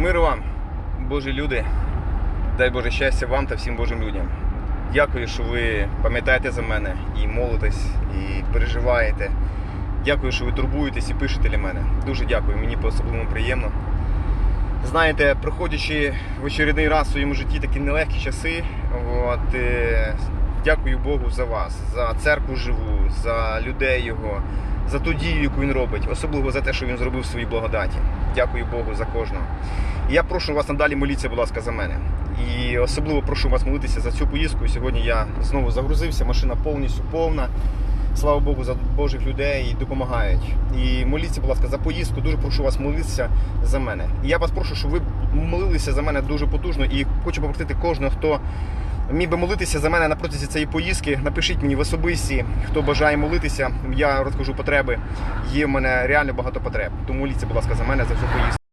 Миру вам, Божі люди. Дай Боже щастя вам та всім Божим людям. Дякую, що ви пам'ятаєте за мене і молитесь, і переживаєте. Дякую, що ви турбуєтесь і пишете для мене. Дуже дякую, мені по-особливому приємно. Знаєте, проходячи в очередний раз в своєму житті такі нелегкі часи, от, е, дякую Богу за вас, за церкву живу, за людей його, за ту дію, яку він робить, особливо за те, що він зробив в своїй благодаті. Дякую Богу за кожного. І я прошу вас надалі моліться, будь ласка, за мене. І особливо прошу вас молитися за цю поїздку. Сьогодні я знову загрузився, машина повністю повна. Слава Богу, за Божих людей і допомагають. І моліться, будь ласка, за поїздку. Дуже прошу вас молитися за мене. І я вас прошу, щоб ви молилися за мене дуже потужно. І хочу попросити кожного, хто міг би молитися за мене на протязі цієї поїздки. Напишіть мені в особисті, хто бажає молитися. Я розкажу потреби. Є в мене реально багато потреб. Тому моліться, будь ласка, за мене за цю поїздку.